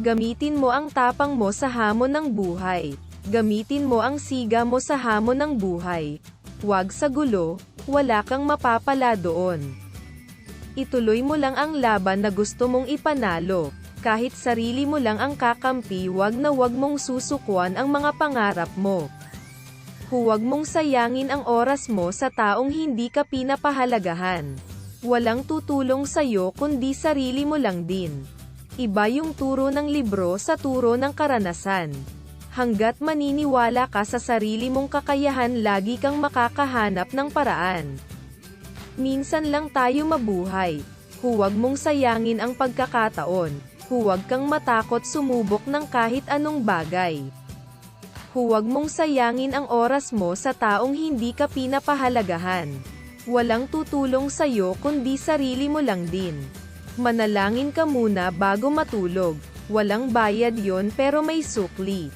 Gamitin mo ang tapang mo sa hamon ng buhay. Gamitin mo ang siga mo sa hamon ng buhay. Huwag sa gulo, wala kang mapapala doon. Ituloy mo lang ang laban na gusto mong ipanalo. Kahit sarili mo lang ang kakampi wag na wag mong susukwan ang mga pangarap mo. Huwag mong sayangin ang oras mo sa taong hindi ka pinapahalagahan. Walang tutulong sa'yo kundi sarili mo lang din. Iba yung turo ng libro sa turo ng karanasan. Hanggat maniniwala ka sa sarili mong kakayahan lagi kang makakahanap ng paraan. Minsan lang tayo mabuhay. Huwag mong sayangin ang pagkakataon. Huwag kang matakot sumubok ng kahit anong bagay. Huwag mong sayangin ang oras mo sa taong hindi ka pinapahalagahan. Walang tutulong sa'yo kundi sarili mo lang din. Manalangin ka muna bago matulog. Walang bayad yon pero may sukli.